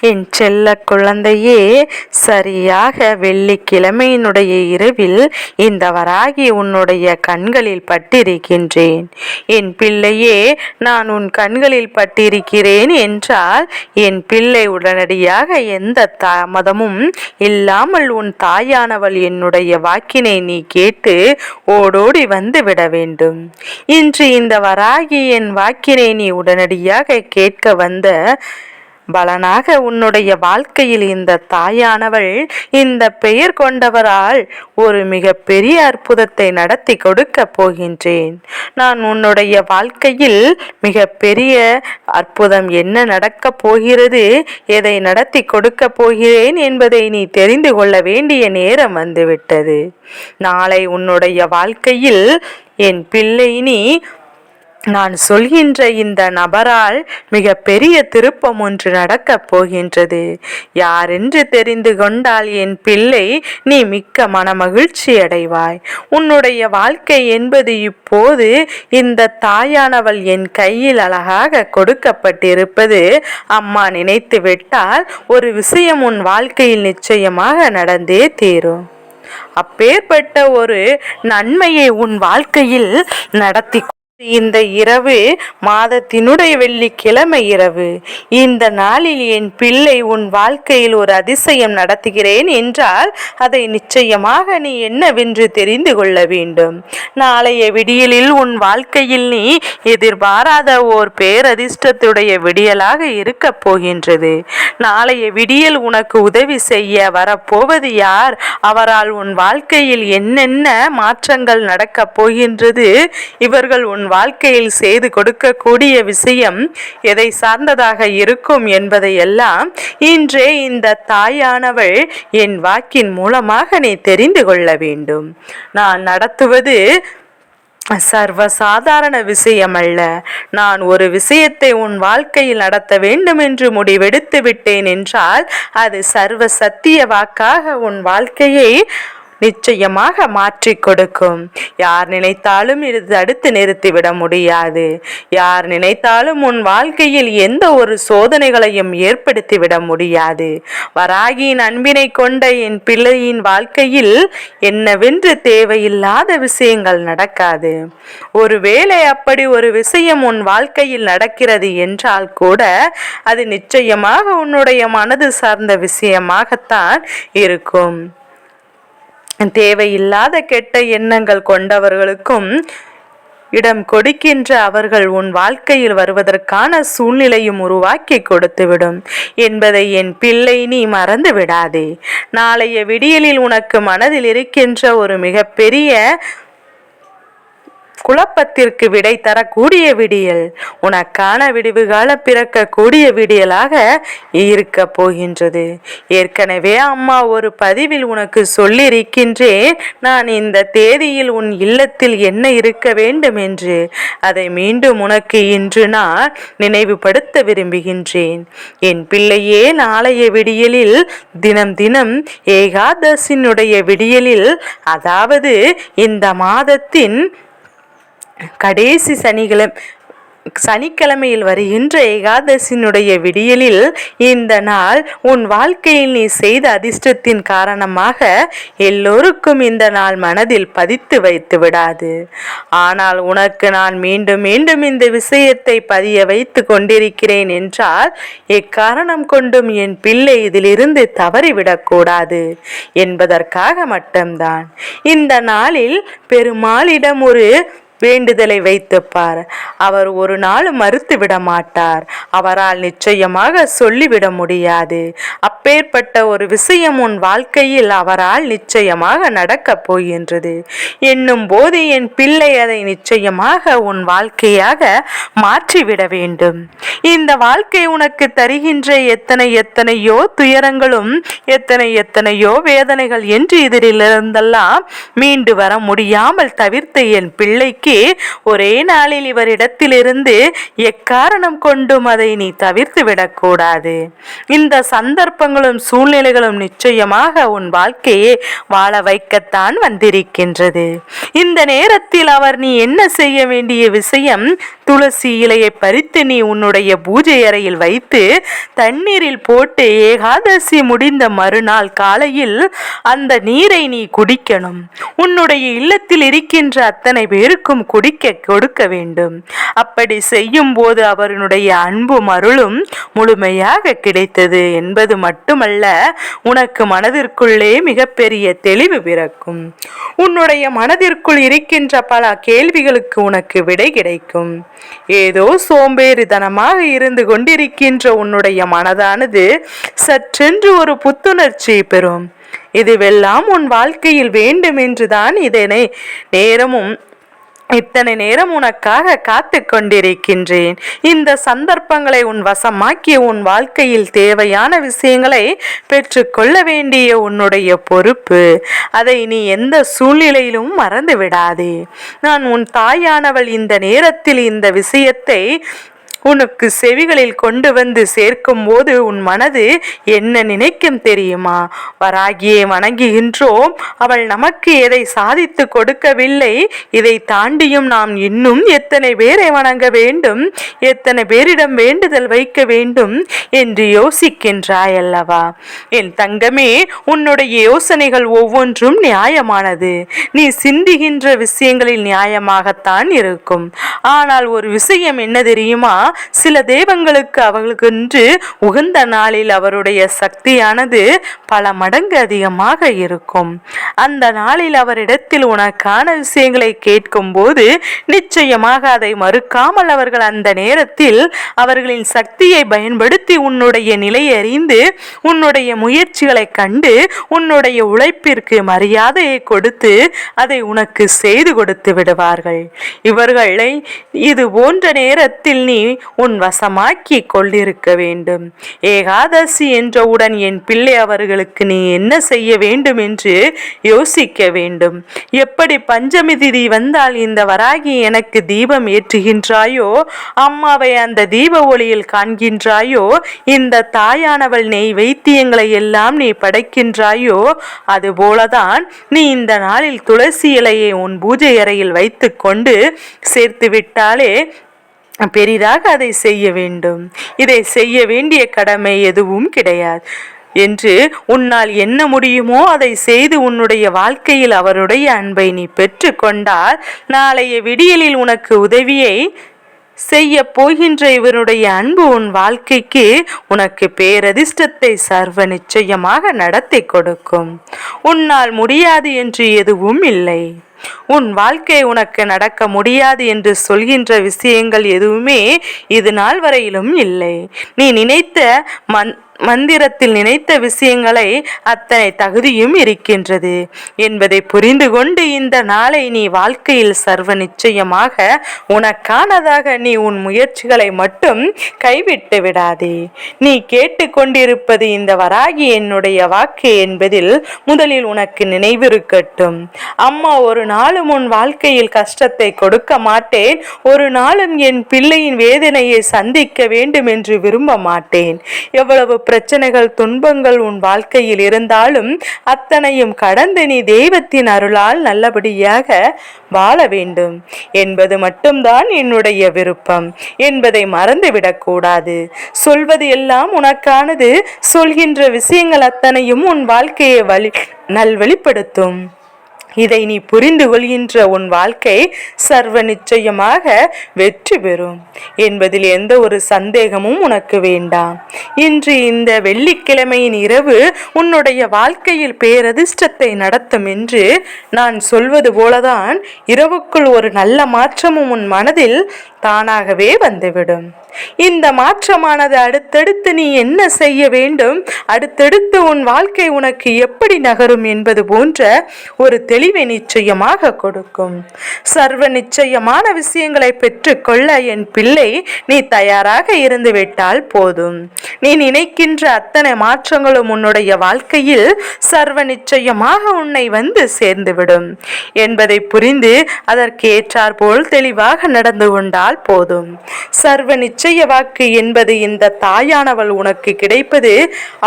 என் செல்ல குழந்தையே சரியாக வெள்ளிக்கிழமையினுடைய இரவில் இந்த வராகி உன்னுடைய கண்களில் பட்டிருக்கின்றேன். என் பிள்ளையே நான் உன் கண்களில் பட்டிருக்கிறேன் என்றால் என் பிள்ளை உடனடியாக எந்த தாமதமும் இல்லாமல் உன் தாயானவள் என்னுடைய வாக்கினை நீ கேட்டு ஓடோடி வந்து விட வேண்டும். இன்று இந்த வராகி என் வாக்கினை நீ உடனடியாக கேட்க வந்த பலனாக உன்னுடைய வாழ்க்கையில் இந்த தாயானவள் இந்த பெயர் கொண்டவரால் ஒரு மிக பெரிய அற்புதத்தை நடத்தி கொடுக்க போகின்றேன். நான் உன்னுடைய வாழ்க்கையில் மிக பெரிய அற்புதம் என்ன நடக்கப் போகிறது எதை நடத்தி கொடுக்க போகிறேன் என்பதை நீ தெரிந்து கொள்ள வேண்டிய நேரம் வந்துவிட்டது. நாளை உன்னுடைய வாழ்க்கையில் என் பிள்ளை நீ நான் சொல்கின்ற இந்த நபரால் மிக பெரிய திருப்பம் ஒன்று நடக்கப் போகின்றது. யாரென்று தெரிந்து கொண்டால் என் பிள்ளை நீ மிக்க மனமகிழ்ச்சி அடைவாய். உன்னுடைய வாழ்க்கை என்பது இப்போது இந்த தாயானவள் என் கையில் அழகாக கொடுக்கப்பட்டிருப்பது அம்மா நினைத்து விட்டால் ஒரு விஷயம் உன் வாழ்க்கையில் நிச்சயமாக நடந்தே தீரும். அப்பேற்பட்ட ஒரு நன்மையை உன் வாழ்க்கையில் நடத்தி இந்த இரவு மாதத்தினுடைய வெள்ளிக்கிழமை இரவு. இந்த நாளில் என் பிள்ளை உன் வாழ்க்கையில் ஒரு அதிசயம் நடத்துகிறேன் என்றால் அதை நிச்சயமாக நீ என்னவென்று தெரிந்து கொள்ள வேண்டும். நாளைய விடியலில் உன் வாழ்க்கையில் நீ எதிர்பாராத ஓர் பேரதிர்ஷ்டத்துடைய விடியலாக இருக்கப் போகின்றது. நாளைய விடியல் உனக்கு உதவி செய்ய வரப்போவது யார்? அவரால் உன் வாழ்க்கையில் என்னென்ன மாற்றங்கள் நடக்கப் போகின்றது? இவர்கள் உன் வாழ்க்கையில் செய்து கொடுக்கக்கூடிய விஷயம் எதை சார்ந்ததாக இருக்கும் என்பதை எல்லாம் இன்றே இந்த தாயானவள் என் வாக்கின் மூலமாக நீ தெரிந்து கொள்ள வேண்டும். நான் நடத்துவது சர்வ சாதாரண விஷயம் அல்ல நான் ஒரு விஷயத்தை உன் வாழ்க்கையில் நடத்த வேண்டும் என்று முடிவெடுத்து விட்டேன் என்றால் அது சர்வ சத்திய வாக்காக உன் வாழ்க்கையை நிச்சயமாக மாற்றி கொடுக்கும். யார் நினைத்தாலும் இது தடுத்து நிறுத்திவிட முடியாது. யார் நினைத்தாலும் உன் வாழ்க்கையில் எந்த ஒரு சோதனைகளையும் ஏற்படுத்திவிட முடியாது. வராகியின் அன்பினை கொண்ட என் பிள்ளையின் வாழ்க்கையில் என்னவென்று தேவையில்லாத விஷயங்கள் நடக்காது. ஒருவேளை அப்படி ஒரு விஷயம் உன் வாழ்க்கையில் நடக்கிறது என்றால் கூட அது நிச்சயமாக உன்னுடைய மனது சார்ந்த விஷயமாகத்தான் இருக்கும். தேவையில்லாத கெட்ட எண்ணங்கள் கொண்டவர்களுக்கும் இடம் கொடுக்கின்ற அவர்கள் உன் வாழ்க்கையில் வருவதற்கான சூழ்நிலையும் உருவாக்கி கொடுத்துவிடும். என்பதை என் பிள்ளை நீ மறந்து விடாதே. நாளைய விடியலில் உனக்கு மனதில் இருக்கின்ற ஒரு மிகப்பெரிய குழப்பத்திற்கு விடை தரக்கூடிய விடியல். உனக்கான விடிவுகால பிறக்கக்கூடிய விடியலாக இருக்க போகின்றது. ஏற்கனவே அம்மா ஒரு பதிவில் உனக்கு சொல்லியிருக்கின்றேன் நான் இந்த தேதியில் உன் இல்லத்தில் என்ன இருக்க வேண்டும் என்று. அதை மீண்டும் உனக்கு இன்று நான் நினைவுபடுத்த விரும்புகின்றேன். என் பிள்ளையே நாளைய விடியலில் தினம் தினம் ஏகாதசினுடைய விடியலில் அதாவது இந்த மாதத்தின் கடைசி சனிக்கிழமை சனிக்கிழமையில் வருகின்ற ஏகாதசினுடைய விடியலில் இந்த நாள் உன் வாழ்க்கையில் நீ செய்த அதிர்ஷ்டத்தின் காரணமாக எல்லோருக்கும் இந்த நாள் மனதில் பதித்து வைத்து விடாது. ஆனால் உனக்கு நான் மீண்டும் மீண்டும் இந்த விஷயத்தை பதிய வைத்து கொண்டிருக்கிறேன் என்றால் எக்காரணம் கொண்டும் என் பிள்ளை இதிலிருந்து தவறிவிடக்கூடாது என்பதற்காக மட்டும்தான். இந்த நாளில் பெருமாளிடம் ஒரு வேண்டுதலை வைத்துப்பார் அவர் ஒரு நாள் மறுத்து விட மாட்டார் அவரால் நிச்சயமாக சொல்லிவிட முடியாது. அப்பேற்பட்ட ஒரு விஷயம் உன் வாழ்க்கையில் அவரால் நிச்சயமாக நடக்கப் போகின்றது. என்னும் போது என் பிள்ளை அதை நிச்சயமாக உன் வாழ்க்கையாக மாற்றிவிட வேண்டும். இந்த வாழ்க்கை உனக்கு தருகின்ற எத்தனை எத்தனையோ துயரங்களும் எத்தனை எத்தனையோ வேதனைகள் என்று இதிலிருந்தெல்லாம் மீண்டு வர முடியாமல் தவிர்த்த என் பிள்ளைக்கு ஒரே நாளில் இவரிடத்திலிருந்து எக்காரணம் கொண்டும் அதை நீ தவிர்த்து விடக்கூடாது இந்த சந்தர்ப்பம் சந்தர்ப்பங்களும் சூழ்நிலைகளும் நிச்சயமாக உன் வாழ்க்கையை வாழ வைக்கத்தான் வந்திருக்கின்றது. இந்த நேரத்தில் அவர் நீ என்ன செய்ய வேண்டிய விஷயம்? துளசி இலையை பறித்து நீ உன்னுடைய பூஜை அறையில் வைத்து தண்ணீரில் போட்டு ஏகாதசி முடிந்த மறுநாள் காலையில் அந்த நீரை நீ குடிக்கணும். உன்னுடைய இல்லத்தில் இருக்கின்ற அத்தனை பேருக்கும் குடிக்க கொடுக்க வேண்டும். அப்படி செய்யும் போது அவருடைய அன்பும் அருளும் முழுமையாக கிடைத்தது என்பது மட்டுமல்ல உனக்கு மனதிற்குள்ளே மிகப்பெரிய தெளிவு பிறக்கும். உன்னுடைய மனதிற்குள் இருக்கின்ற பல கேள்விகளுக்கு உனக்கு விடை கிடைக்கும். ஏதோ சோம்பேறித்தனமாக இருந்து கொண்டிருக்கின்ற உன்னுடைய மனதானது சற்றென்று ஒரு புத்துணர்ச்சி பெறும். இதுவெல்லாம் உன் வாழ்க்கையில் வேண்டும் என்றுதான் இதனை நேரமும் இத்தனை நேரம் உனக்காக காத்து கொண்டிருக்கின்றேன். இந்த சந்தர்ப்பங்களை உன் வசமாக்கி உன் வாழ்க்கையில் தேவையான விஷயங்களை பெற்றுக்கொள்ள வேண்டிய உன்னுடைய பொறுப்பு. அதை நீ எந்த சூழ்நிலையிலும் மறந்து விடாதே நான் உன் தாயானவள் இந்த நேரத்தில் இந்த விஷயத்தை உனக்கு செவிகளில் கொண்டு வந்து சேர்க்கும் போது உன் மனது என்ன நினைக்கும் தெரியுமா? வராகியை வணங்குகின்றோம். அவள் நமக்கு எதை சாதித்து கொடுக்கவில்லை. இதை தாண்டியும் நாம் இன்னும் எத்தனை பேரை வணங்க வேண்டும்? எத்தனை பேரிடம் வேண்டுதல் வைக்க வேண்டும் என்று யோசிக்கின்றாய் அல்லவா? என் தங்கமே உன்னுடைய யோசனைகள் ஒவ்வொன்றும் நியாயமானது. நீ சிந்துகின்ற விஷயங்களில் நியாயமாகத்தான் இருக்கும். ஆனால் ஒரு விஷயம் என்ன தெரியுமா? சில தெய்வங்களுக்கு அவர்களுக்கென்று உகந்த நாளில் அவருடைய சக்தியானது பல மடங்கு அதிகமாக இருக்கும். அந்த நாளில் அவரிடத்தில் உனக்கான விஷயங்களை கேட்கும் போது நிச்சயமாக அதை மறுக்காமல் அவர்கள் அந்த நேரத்தில் அவர்களின் சக்தியை பயன்படுத்தி உன்னுடைய நிலை அறிந்து உன்னுடைய முயற்சிகளை கண்டு உன்னுடைய உழைப்பிற்கு மரியாதையை கொடுத்து அதை உனக்கு செய்து கொடுத்து விடுவார்கள். இவர்களை இது போன்ற நேரத்தில் நீ உன் வசமாக்கி கொண்டிருக்க வேண்டும். ஏகாதசி என்றவுடன் என் பிள்ளை அவர்களுக்கு நீ என்ன செய்ய வேண்டும் என்று யோசிக்க வேண்டும். எப்படி பஞ்சமி திதி வந்தால் இந்த வராகி எனக்கு தீபம் ஏற்றுகின்றாயோ அம்மாவை அந்த தீப ஒளியில் காண்கின்றாயோ இந்த தாயானவள் நெய் வைத்தியங்களை எல்லாம் நீ படைக்கின்றாயோ அதுபோலதான் நீ இந்த நாளில் துளசி இலையை உன் பூஜை அறையில் வைத்து கொண்டு சேர்த்து விட்டாலே பெரிதாக அதை செய்ய வேண்டும். இதை செய்ய வேண்டிய கடமை எதுவும் கிடையாது. என்று உன்னால் என்ன முடியுமோ அதை செய்து உன்னுடைய வாழ்க்கையில் அவருடைய அன்பை நீ பெற்று கொண்டால் நாளைய விடியலில் உனக்கு உதவியை செய்ய போகின்ற இவருடைய அன்பு உன் வாழ்க்கைக்கு உனக்கு பேரதிர்ஷ்டத்தை சர்வ நிச்சயமாக நடத்தி கொடுக்கும். உன்னால் முடியாது என்று எதுவும் இல்லை. உன் வாழ்க்கை உனக்கு நடக்க முடியாது என்று சொல்கின்ற விஷயங்கள் எதுவுமே இது நாள் வரையிலும் இல்லை. நீ நினைத்த மன் மந்திரத்தில் நினைத்த விஷயங்களை அத்தனை தகுதியும் இருக்கின்றது. என்பதை புரிந்து கொண்டு இந்த நாளை நீ வாழ்க்கையில் சர்வ நிச்சயமாக உனக்கானதாக நீ உன் முயற்சிகளை மட்டும் கைவிட்டு விடாதே. நீ கேட்டுக்கொண்டிருப்பது இந்த வராகி என்னுடைய வாக்கு என்பதில் முதலில் உனக்கு நினைவிருக்கட்டும். அம்மா ஒரு நாளும் உன் வாழ்க்கையில் கஷ்டத்தை கொடுக்க மாட்டேன். ஒரு நாளும் என் பிள்ளையின் வேதனையை சந்திக்க வேண்டும் என்று விரும்ப மாட்டேன். எவ்வளவு பிரச்சனைகள் துன்பங்கள் உன் வாழ்க்கையில் இருந்தாலும் அத்தனையும் கடந்து நீ தெய்வத்தின் அருளால் நல்லபடியாக வாழ வேண்டும். என்பது மட்டும்தான் என்னுடைய விருப்பம். என்பதை மறந்துவிடக்கூடாது சொல்வது எல்லாம் உனக்கானது. சொல்கின்ற விஷயங்கள் அத்தனையும் உன் வாழ்க்கையை வழி நல்வழிப்படுத்தும் இதை நீ புரிந்து கொள்கின்ற உன் வாழ்க்கை சர்வ நிச்சயமாக வெற்றி பெறும். என்பதில் எந்த ஒரு சந்தேகமும் உனக்கு வேண்டாம். இன்று இந்த வெள்ளிக்கிழமையின் இரவு உன்னுடைய வாழ்க்கையில் பேரதிர்ஷ்டத்தை நடத்தும் என்று நான் சொல்வது போலதான் இரவுக்குள் ஒரு நல்ல மாற்றமும் உன் மனதில் தானாகவே வந்துவிடும். இந்த மாற்றமானது அடுத்தடுத்து நீ என்ன செய்ய வேண்டும்? அடுத்தடுத்து உன் வாழ்க்கை உனக்கு எப்படி நகரும் என்பது போன்ற ஒரு தெளிவை நிச்சயமாக கொடுக்கும். சர்வ நிச்சயமான விஷயங்களை பெற்றுக்கொள்ள என் பிள்ளை நீ தயாராக இருந்து விட்டால் போதும். நீ நினைக்கின்ற அத்தனை மாற்றங்களும் உன்னுடைய வாழ்க்கையில் சர்வ நிச்சயமாக உன்னை வந்து சேர்ந்துவிடும். என்பதை புரிந்து அதற்கு ஏற்றாற்போல் தெளிவாக நடந்து கொண்டால் போதும். சர்வ நிச்சயம் நிச்சய வாக்கு என்பது இந்த தாயானவள் உனக்கு கிடைப்பது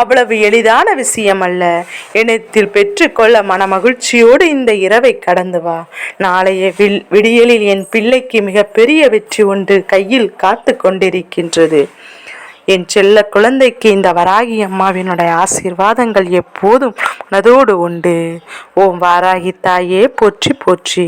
அவ்வளவு எளிதான விஷயம் அல்ல. இனத்தில் பெற்றுக்கொள்ள மனமகிழ்ச்சியோடு இந்த இரவை கடந்து வா. நாளைய வில் விடியலில் என் பிள்ளைக்கு மிகப்பெரிய வெற்றி ஒன்று கையில் காத்து கொண்டிருக்கின்றது. என் செல்ல குழந்தைக்கு இந்த வராகி அம்மாவினுடைய ஆசீர்வாதங்கள் எப்போதும் மனதோடு உண்டு. ஓம் வாராகி தாயே போற்றி போற்றி.